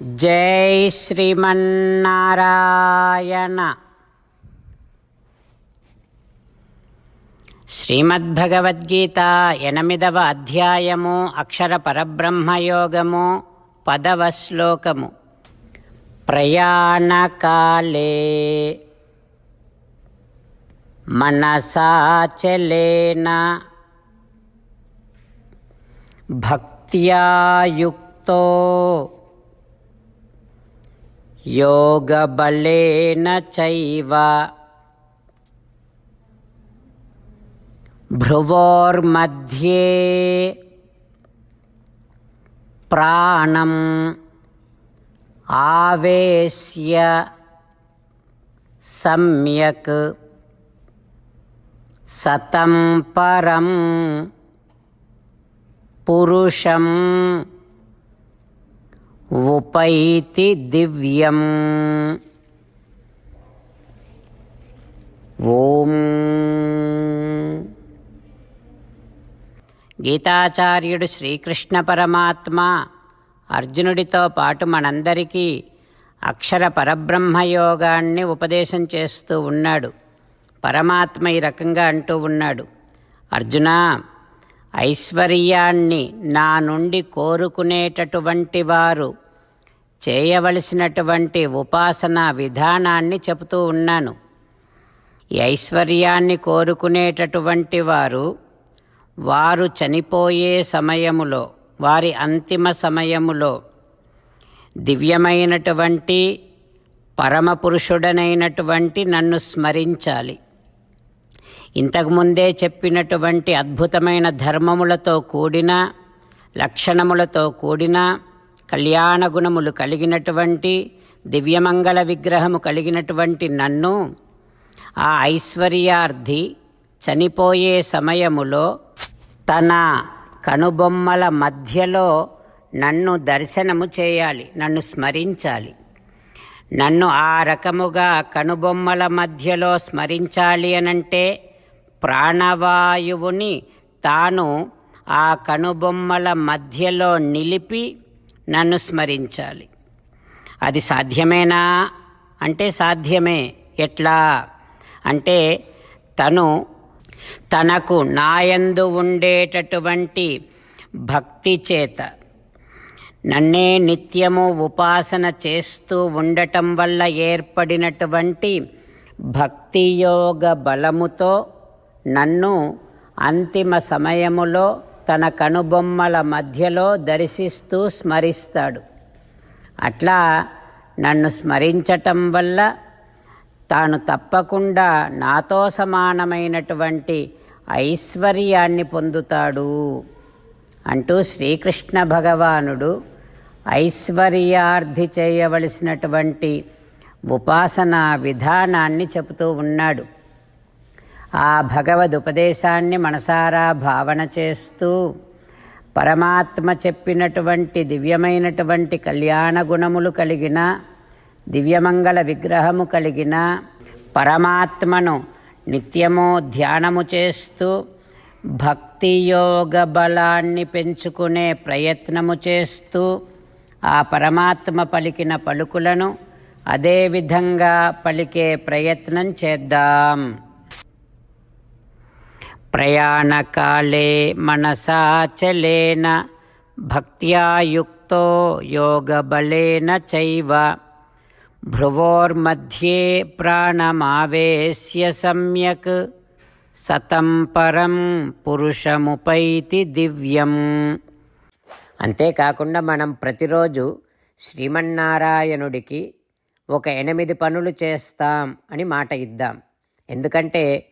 జై శ్రీమన్నారాయణ. శ్రీమద్భగవద్గీత ఎనిమిదవ అధ్యాయము అక్షర పరబ్రహ్మయోగము పదవ శ్లోకము. ప్రయాణకాలే. మనసాచలేన భక్త్యాయుక్తో. योगबलेन चैव भ्रुवोर्मध्ये प्राणम् आवेश्य सम्यक् सतं परं पुरुषम् ఉపైతి దివ్యం. ఓం. గీతాచార్యుడు శ్రీకృష్ణ పరమాత్మ అర్జునుడితో పాటు మనందరికీ అక్షర పరబ్రహ్మయోగాన్ని ఉపదేశం చేస్తూ ఉన్నాడు. పరమాత్మ ఈ రకంగా అంటూ ఉన్నాడు. అర్జున ఐశ్వర్యాన్ని నా నుండి కోరుకునేటటువంటి వారు చేయవలసినటువంటి ఉపాసన విధానాన్ని చెబుతూ ఉన్నాను. ఐశ్వర్యాన్ని కోరుకునేటటువంటి వారు వారు చనిపోయే సమయములో వారి అంతిమ సమయములో దివ్యమైనటువంటి పరమపురుషుడనైనటువంటి నన్ను స్మరించాలి. ఇంతకుముందే చెప్పినటువంటి అద్భుతమైన ధర్మములతో కూడిన లక్షణములతో కూడిన కళ్యాణ గుణములు కలిగినటువంటి దివ్యమంగళ విగ్రహము కలిగినటువంటి నన్ను ఆ ఐశ్వర్యార్థి చనిపోయే సమయములో తన కనుబొమ్మల మధ్యలో నన్ను దర్శనము చేయాలి నన్ను స్మరించాలి. నన్ను ఆ రకముగా కనుబొమ్మల మధ్యలో స్మరించాలి అనంటే ప్రాణవాయువుని తాను ఆ కనుబొమ్మల మధ్యలో నిలిపి నన్ను స్మరించాలి. అది సాధ్యమేనా? అంటే సాధ్యమే. ఎట్లా? అంటే తను తనకు నాయందు ఉండేటటువంటి భక్తి చేత నన్నే నిత్యము ఉపాసన చేస్తూ ఉండటం వల్ల ఏర్పడినటువంటి భక్తియోగ బలముతో నన్ను అంతిమ సమయములో తన కనుబొమ్మల మధ్యలో దర్శిస్తూ స్మరిస్తాడు. అట్లా నన్ను స్మరించటం వల్ల తాను తప్పకుండా నాతో సమానమైనటువంటి ఐశ్వర్యాన్ని పొందుతాడు అంటూ శ్రీకృష్ణ భగవానుడు ఐశ్వర్యార్థి చేయవలసినటువంటి ఉపాసనా విధానాన్ని చెబుతూ ఉన్నాడు. ఆ భగవద్ ఉపదేశాన్ని మనసారా భావన చేస్తూ పరమాత్మ చెప్పినటువంటి దివ్యమైనటువంటి కళ్యాణ గుణములు కలిగిన దివ్యమంగళ విగ్రహము కలిగిన పరమాత్మను నిత్యము ధ్యానము చేస్తూ భక్తియోగ బలాన్ని పెంచుకునే ప్రయత్నము చేస్తూ ఆ పరమాత్మ పలికిన పలుకులను అదేవిధంగా పలికే ప్రయత్నం చేద్దాం. ప్రయాణకాళే మనసాచలేన భక్త్యాయుక్తో యోగబలేన చైవ. భ్రువోర్మధ్యే ప్రాణమావేశ్య సమ్యక్ సతం పరం పురుషముపైతి దివ్యం. అంతేకాకుండా మనం ప్రతిరోజు శ్రీమన్నారాయణుడికి ఒక ఎనిమిది పనులు చేస్తాం అని మాట ఇద్దాం. ఎందుకంటే